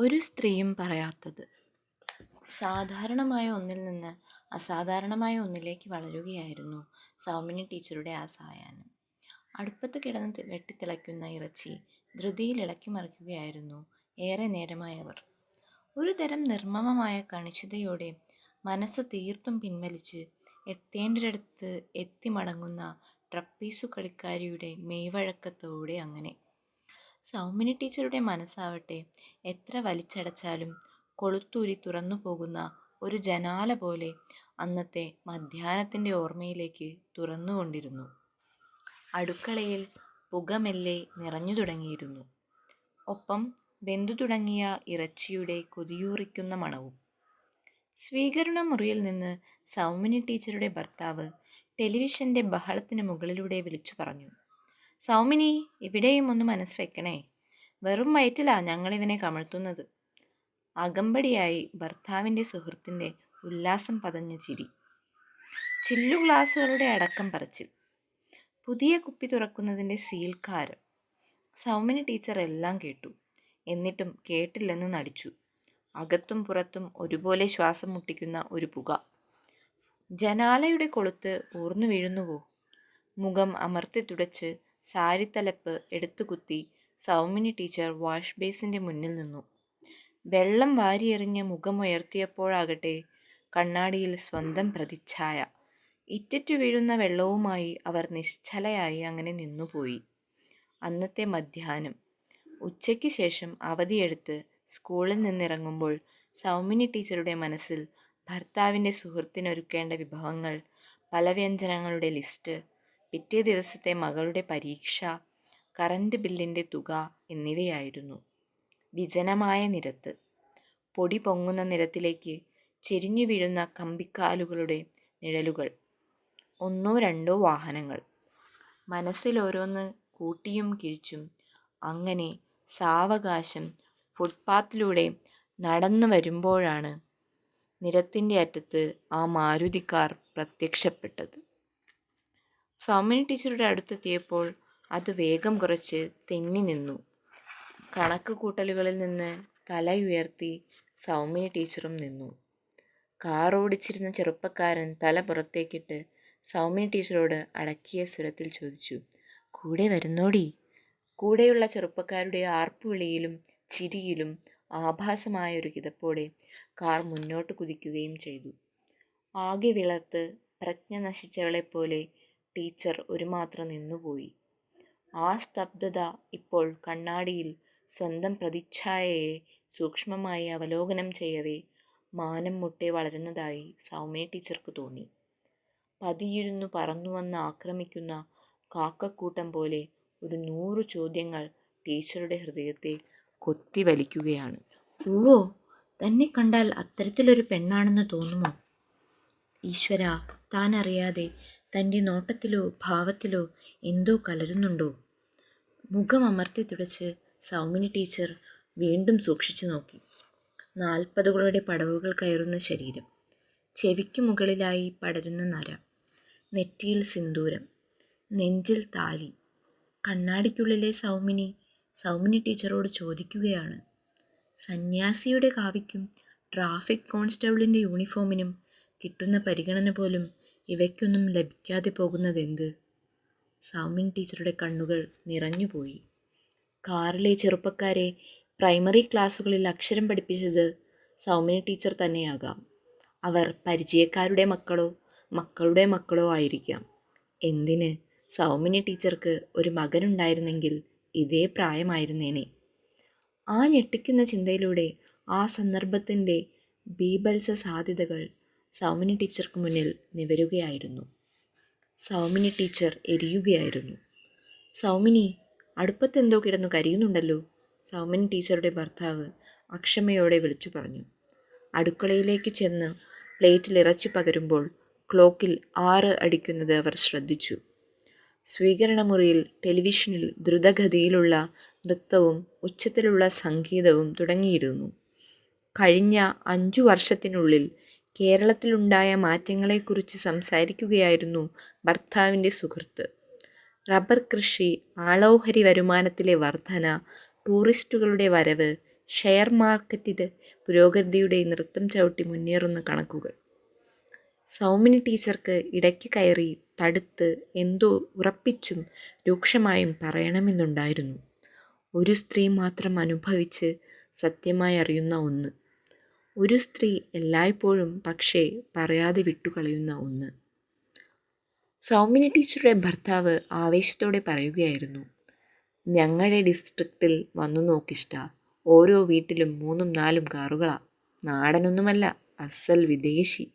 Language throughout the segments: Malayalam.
ഒരു സ്ത്രീയും പറയാത്തത്. സാധാരണമായ ഒന്നിൽ നിന്ന് അസാധാരണമായ ഒന്നിലേക്ക് വളരുകയായിരുന്നു സൗമിനി ടീച്ചറുടെ ആ സായാഹ്നം. അടുപ്പത്ത് കിടന്ന് വെട്ടിത്തിളയ്ക്കുന്ന ഇറച്ചി ധൃതിയിൽ ഇളക്കി മറിക്കുകയായിരുന്നു ഏറെ നേരമായവർ. ഒരു തരം നിർമ്മമമായ കണിശതയോടെ മനസ്സ് തീർത്തും പിൻവലിച്ച് എത്തേണ്ടിടത്ത് എത്തി മടങ്ങുന്ന ട്രപ്പീസു കളിക്കാരിയുടെ മെയ്വഴക്കത്തോടെ അങ്ങനെ സൗമിനി ടീച്ചറുടെ മനസ്സാവട്ടെ. എത്ര വലിച്ചടച്ചാലും കൊളുത്തൂരി തുറന്നു പോകുന്ന ഒരു ജനാല പോലെ അന്നത്തെ മധ്യാഹ്നത്തിന്റെ ഓർമ്മയിലേക്ക് തുറന്നുകൊണ്ടിരുന്നു അടുക്കളയിൽ പുകമെല്ലെ നിറഞ്ഞു തുടങ്ങിയിരുന്നു. ഒപ്പം വെന്തു തുടങ്ങിയ ഇറച്ചിയുടെ കൊതിയൂറിക്കുന്ന മണവും. സ്വീകരണ മുറിയിൽ നിന്ന് സൗമിനി ടീച്ചറുടെ ഭർത്താവ് ടെലിവിഷന്റെ ബഹളത്തിന് മുകളിലൂടെ വിളിച്ചു പറഞ്ഞു. സൗമിനി ഇവിടെയും ഒന്ന് മനസ്സ് വെക്കണേ. വെറും വയറ്റിലാ ഞങ്ങളിവനെ കമഴ്ത്തുന്നത്. അകമ്പടിയായി ഭർത്താവിന്റെ സുഹൃത്തിന്റെ ഉല്ലാസം പതഞ്ഞ ചിരി. ചില്ലു ഗ്ലാസുകളുടെ അടക്കം പറച്ചിൽ. പുതിയ കുപ്പി തുറക്കുന്നതിന്റെ സീൽക്കാരം. സൗമിനി ടീച്ചർ എല്ലാം കേട്ടു. എന്നിട്ടും കേട്ടില്ലെന്ന് നടിച്ചു. അകത്തും പുറത്തും ഒരുപോലെ ശ്വാസം മുട്ടിക്കുന്ന ഒരു പുക. ജനാലയുടെ കൊളുത്ത് ഊർന്നു വീഴുന്നുവോ? മുഖം അമർത്തി തുടച്ച് സാരിത്തലപ്പ് എടുത്തുകുത്തി സൗമിനി ടീച്ചർ വാഷ് ബേസിന്റെ മുന്നിൽ നിന്നു. വെള്ളം വാരിയെറിഞ്ഞ് മുഖമുയർത്തിയപ്പോഴാകട്ടെ കണ്ണാടിയിൽ സ്വന്തം പ്രതിച്ഛായ. ഇറ്ററ്റു വീഴുന്ന വെള്ളവുമായി അവർ നിശ്ചലയായി അങ്ങനെ നിന്നുപോയി. അന്നത്തെ മധ്യാഹ്നം ഉച്ചയ്ക്ക് ശേഷം അവധിയെടുത്ത് സ്കൂളിൽ നിന്നിറങ്ങുമ്പോൾ സൗമിനി ടീച്ചറുടെ മനസ്സിൽ ഭർത്താവിന്റെ സുഹൃത്തിനൊരുക്കേണ്ട വിഭവങ്ങൾ പലവ്യഞ്ജനങ്ങളുടെ ലിസ്റ്റ് പിറ്റേ ദിവസത്തെ മകളുടെ പരീക്ഷ കറണ്ട് ബില്ലിന്റെ തുക എന്നിവയായിരുന്നു. വിജനമായ നിരത്ത്. പൊടി പൊങ്ങുന്ന നിരത്തിലേക്ക് ചെരിഞ്ഞു വീഴുന്ന കമ്പിക്കാലുകളുടെ നിഴലുകൾ. ഒന്നോ രണ്ടോ വാഹനങ്ങൾ. മനസ്സിലോരോന്ന് കൂട്ടിയും കിഴിച്ചും അങ്ങനെ സാവകാശം ഫുട്പാത്തിലൂടെ നടന്നു വരുമ്പോഴാണ് നിരത്തിന്റെ അറ്റത്ത് ആ മാരുതിക്കാർ കാർ പ്രത്യക്ഷപ്പെട്ടത്. സൗമിനി ടീച്ചറുടെ അടുത്തെത്തിയപ്പോൾ അത് വേഗം കുറച്ച് തെന്നി നിന്നു. കണക്ക് കൂട്ടലുകളിൽ നിന്ന് തലയുയർത്തി സൗമിനി ടീച്ചറും നിന്നു. കാർ ഓടിച്ചിരുന്ന ചെറുപ്പക്കാരൻ തല പുറത്തേക്കിട്ട് സൗമ്യ ടീച്ചറോട് അടക്കിയ സ്വരത്തിൽ ചോദിച്ചു കൂടെ വരുന്നോടി? കൂടെയുള്ള ചെറുപ്പക്കാരുടെ ആർപ്പുവിളിയിലും ചിരിയിലും ആഭാസമായ ഒരു കിതപ്പോടെ കാർ മുന്നോട്ട് കുതിക്കുകയും ചെയ്തു. ആകെ വിളർത്ത് പ്രജ്ഞ നശിച്ചവളെപ്പോലെ ടീച്ചർ ഒരു മാത്രം നിന്നുപോയി. ആ സ്തബ്ധത ഇപ്പോൾ കണ്ണാടിയിൽ സ്വന്തം പ്രതിച്ഛായയെ സൂക്ഷ്മമായി അവലോകനം ചെയ്യവേ മാനം മുട്ടെ വളരുന്നതായി സൗമ്യ ടീച്ചർക്ക് തോന്നി. പതിയിരുന്നു പറന്നു വന്ന് ആക്രമിക്കുന്ന കാക്കക്കൂട്ടം പോലെ ഒരു നൂറു ചോദ്യങ്ങൾ ടീച്ചറുടെ ഹൃദയത്തെ കൊത്തി വലിക്കുകയാണ് ഓ തന്നെ കണ്ടാൽ അത്തരത്തിലൊരു പെണ്ണാണെന്ന് തോന്നുമോ? ഈശ്വര താൻ അറിയാതെ തന്റെ നോട്ടത്തിലോ ഭാവത്തിലോ എന്തോ കലരുന്നുണ്ടോ? മുഖം അമർത്തി തുടച്ച് സൗമിനി ടീച്ചർ വീണ്ടും സൂക്ഷിച്ചു നോക്കി. നാൽപ്പതുകളുടെ പടവുകൾ കയറുന്ന ശരീരം. ചെവിക്ക് മുകളിലായി പടരുന്ന നര. നെറ്റിയിൽ സിന്ദൂരം. നെഞ്ചിൽ താലി. കണ്ണാടിക്കുള്ളിലെ സൗമിനി സൗമിനി ടീച്ചറോട് ചോദിക്കുകയാണ്. സന്യാസിയുടെ കാവിക്കും ട്രാഫിക് കോൺസ്റ്റബിളിന്റെ യൂണിഫോമിനും കിട്ടുന്ന പരിഗണന പോലും ഇവയ്ക്കൊന്നും ലഭിക്കാതെ പോകുന്നതെന്ത്? സൗമിൻ ടീച്ചറുടെ കണ്ണുകൾ നിറഞ്ഞുപോയി. കാറിലെ ചെറുപ്പക്കാരെ പ്രൈമറി ക്ലാസ്സുകളിൽ അക്ഷരം പഠിപ്പിച്ചത് സൗമിനി ടീച്ചർ തന്നെയാകാം. അവർ പരിചയക്കാരുടെ മക്കളോ മക്കളുടെ മക്കളോ ആയിരിക്കാം. എന്തിന്? സൗമിനി ടീച്ചർക്ക് ഒരു മകനുണ്ടായിരുന്നെങ്കിൽ ഇതേ പ്രായമായിരുന്നേനെ. ആ ഞെട്ടിക്കുന്ന ചിന്തയിലൂടെ ആ സന്ദർഭത്തിന്റെ ബീബൽസ സാധ്യതകൾ സൗമിനി ടീച്ചർക്ക് മുന്നിൽ നിവരുകയായിരുന്നു. സൗമിനി ടീച്ചർ എരിയുകയായിരുന്നു. സൗമിനി അടുപ്പത്തെന്തോ കിടന്നു കരിയുന്നുണ്ടല്ലോ സൗമിനി ടീച്ചറുടെ ഭർത്താവ് അക്ഷമയോടെ വിളിച്ചു പറഞ്ഞു. അടുക്കളയിലേക്ക് ചെന്ന് പ്ലേറ്റിൽ ഇറച്ചി പകരുമ്പോൾ ക്ലോക്കിൽ ആറ് അടിക്കുന്നത് അവർ ശ്രദ്ധിച്ചു. സ്വീകരണമുറിയിൽ ടെലിവിഷനിൽ ദ്രുതഗതിയിലുള്ള നൃത്തവും ഉച്ചത്തിലുള്ള സംഗീതവും തുടങ്ങിയിരുന്നു. കഴിഞ്ഞ അഞ്ചു വർഷത്തിനുള്ളിൽ കേരളത്തിലുണ്ടായ മാറ്റങ്ങളെക്കുറിച്ച് സംസാരിക്കുകയായിരുന്നു ഭർത്താവിന്റെ സുഹൃത്ത്. റബ്ബർ കൃഷി ആളോഹരി വരുമാനത്തിലെ വർധന ടൂറിസ്റ്റുകളുടെ വരവ് ഷെയർ മാർക്കറ്റിൽ പുരോഗതിയുടെ നൃത്തം ചവിട്ടി മുന്നേറുന്ന കണക്കുകൾ. സൗമിനി ടീച്ചർക്ക് ഇടയ്ക്ക് കയറി തടുത്ത് എന്തോ ഉറപ്പിച്ചും രൂക്ഷമായും പറയണമെന്നുണ്ടായിരുന്നു. ഒരു സ്ത്രീ മാത്രം അനുഭവിച്ച് സത്യമായി അറിയുന്ന ഒന്ന്. ഒരു സ്ത്രീ എല്ലായ്പ്പോഴും പക്ഷേ പറയാതെ വിട്ടുകളയുന്ന ഒന്ന്. സൗമിനി ടീച്ചറുടെ ഭർത്താവ് ആവേശത്തോടെ പറയുകയായിരുന്നു ഞങ്ങളുടെ ഡിസ്ട്രിക്റ്റിൽ വന്നു നോക്കിഷ്ട. ഓരോ വീട്ടിലും മൂന്നും നാലും കാറുകളാ. നാടനൊന്നുമല്ല അസൽ വിദേശി.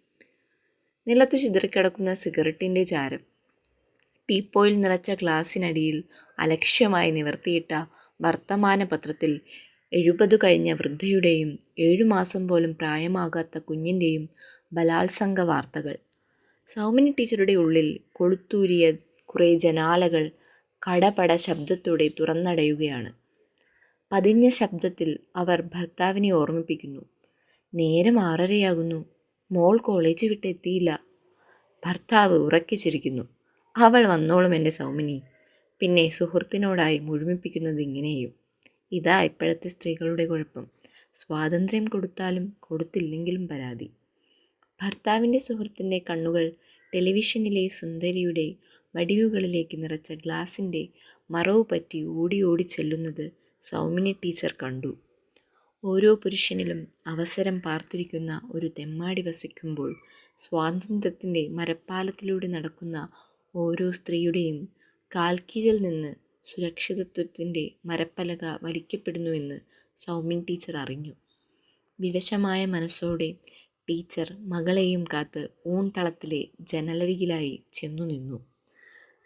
നിലത്തു ചിതറിക്കിടക്കുന്ന സിഗരറ്റിന്റെ ചാരം. ടീപ്പോയിൽ നിറച്ച ഗ്ലാസിനടിയിൽ അലക്ഷ്യമായി നിവർത്തിയിട്ട വർത്തമാന പത്രത്തിൽ എഴുപതു കഴിഞ്ഞ വൃദ്ധയുടെയും ഏഴുമാസം പോലും പ്രായമാകാത്ത കുഞ്ഞിന്റെയും ബലാത്സംഗ വാർത്തകൾ. സൗമിനി ടീച്ചറുടെ ഉള്ളിൽ കൊളുത്തൂരിയ കുറേ ജനാലകൾ കടപട ശബ്ദത്തോടെ തുറന്നടയുകയാണ്. പതിഞ്ഞ ശബ്ദത്തിൽ അവർ ഭർത്താവിനെ ഓർമ്മിപ്പിക്കുന്നു. നേരം ആറരയാകുന്നു. മോൾ കോളേജ് വിട്ട് എത്തിയില്ല. ഭർത്താവ് ഉറക്കി ചിരിക്കുന്നു. അവൾ വന്നോളും എന്റെ സൗമിനി. പിന്നെ സുഹൃത്തിനോടായി മുഴുമിപ്പിക്കുന്നത് ഇങ്ങനെയും. ഇതാ ഇപ്പോഴത്തെ സ്ത്രീകളുടെ കുഴപ്പം. സ്വാതന്ത്ര്യം കൊടുത്താലും കൊടുത്തില്ലെങ്കിലും പരാതി. ഭർത്താവിന്റെ സുഹൃത്തിന്റെ കണ്ണുകൾ ടെലിവിഷനിലെ സുന്ദരിയുടെ വടിവുകളിലേക്ക് നിറച്ച ഗ്ലാസിന്റെ മറവ് പറ്റി ഓടി ഓടി ചെല്ലുന്നത് സൗമിനി ടീച്ചർ കണ്ടു. ഓരോ പുരുഷനിലും അവസരം പാർത്തിരിക്കുന്ന ഒരു തെമ്മാടി വസിക്കുമ്പോൾ സ്വാതന്ത്ര്യത്തിന്റെ മരപ്പാലത്തിലൂടെ നടക്കുന്ന ഓരോ സ്ത്രീയുടെയും കാൽക്കീഴിൽ നിന്ന് സുരക്ഷിതത്വത്തിന്റെ മരപ്പലക വലിക്കപ്പെടുന്നുവെന്ന് സൗമിൻ ടീച്ചർ അറിഞ്ഞു. വിവശമായ മനസ്സോടെ ടീച്ചർ മകളെയും കാത്ത് ഊൺതളത്തിലെ ജനലരികിലായി ചെന്നു നിന്നു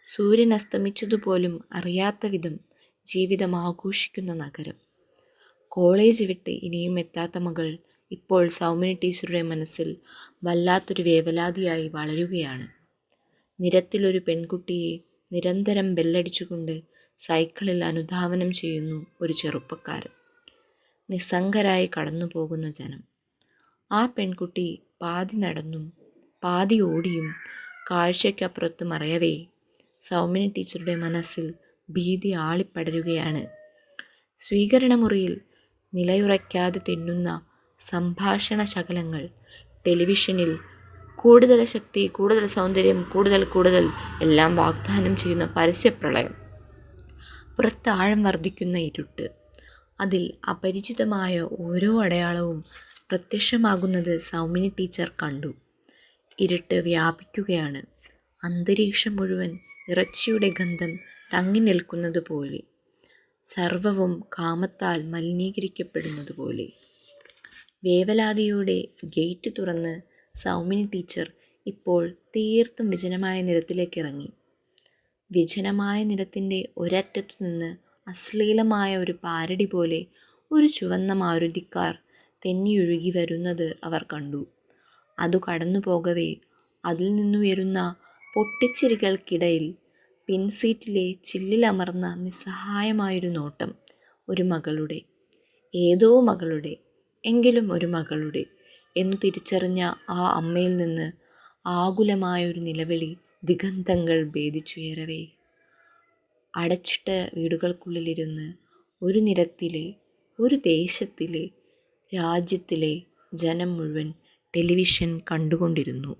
സൂര്യൻ അസ്തമിച്ചതുപോലും അറിയാത്ത വിധം ജീവിതം ആഘോഷിക്കുന്ന നഗരം. കോളേജ് വിട്ട് ഇനിയും എത്താത്ത മകൾ ഇപ്പോൾ സൗമിനി ടീച്ചറുടെ മനസ്സിൽ വല്ലാത്തൊരു വേവലാതിയായി വളരുകയാണ്. നിരത്തിലൊരു പെൺകുട്ടിയെ നിരന്തരം ബെല്ലടിച്ചുകൊണ്ട് സൈക്കിളിൽ അനുധാവനം ചെയ്യുന്നു ഒരു ചെറുപ്പക്കാരൻ. നിസ്സംഗരായി കടന്നു പോകുന്ന ജനം. ആ പെൺകുട്ടി പാതി നടന്നും പാതി ഓടിയും കാഴ്ചയ്ക്കപ്പുറത്ത് മറയവേ സൗമിനി ടീച്ചറുടെ മനസ്സിൽ ഭീതി ആളിപ്പടരുകയാണ്. സ്വീകരണമുറിയിൽ നിലയുറയ്ക്കാതെ തിന്നുന്ന സംഭാഷണ ശകലങ്ങൾ ടെലിവിഷനിൽ കൂടുതൽ ശക്തി കൂടുതൽ സൗന്ദര്യം കൂടുതൽ കൂടുതൽ എല്ലാം വാഗ്ദാനം ചെയ്യുന്ന പരസ്യപ്രളയം. പുറത്ത് ആഴം വർദ്ധിക്കുന്ന ഇരുട്ട്. അതിൽ അപരിചിതമായ ഓരോ അടയാളവും പ്രത്യക്ഷമാകുന്നത് സൗമിനി ടീച്ചർ കണ്ടു. ഇരുട്ട് വ്യാപിക്കുകയാണ്. അന്തരീക്ഷം മുഴുവൻ ഇറച്ചിയുടെ ഗന്ധം തങ്ങി നിൽക്കുന്നത് പോലെ സർവവും കാമത്താൽ മലിനീകരിക്കപ്പെടുന്നത് പോലെ. വേവലാതിയോടെ ഗേറ്റ് തുറന്ന് സൗമിനി ടീച്ചർ ഇപ്പോൾ തീർത്തും വിജനമായ നിരത്തിലേക്ക് ഇറങ്ങി. വിജനമായ നിരത്തിന്റെ ഒരറ്റത്തു നിന്ന് അശ്ലീലമായ ഒരു പാരടി പോലെ ഒരു ചുവന്ന മാരുതിക്കാർ തെന്നിയൊഴുകി വരുന്നത് അവർ കണ്ടു. അതു കടന്നു പോകവേ അതിൽ നിന്നുയരുന്ന പൊട്ടിച്ചിരികൾക്കിടയിൽ പിൻസീറ്റിലെ ചില്ലിലമർന്ന നിസ്സഹായമായൊരു നോട്ടം ഒരു മകളുടെ ഏതോ മകളുടെ എങ്കിലും ഒരു മകളുടെ എന്നു തിരിച്ചറിഞ്ഞ ആ അമ്മയിൽ നിന്ന് ആകുലമായൊരു നിലവിളി ദിഗന്ധങ്ങൾ ഭേദിച്ചുയരവേ അടച്ചിട്ട വീടുകൾക്കുള്ളിലിരുന്ന് ഒരു നിരത്തിലെ ഒരു ദേശത്തിലെ രാജ്യത്തിലെ ജനം മുഴുവൻ ടെലിവിഷൻ കണ്ടുകൊണ്ടിരുന്നു.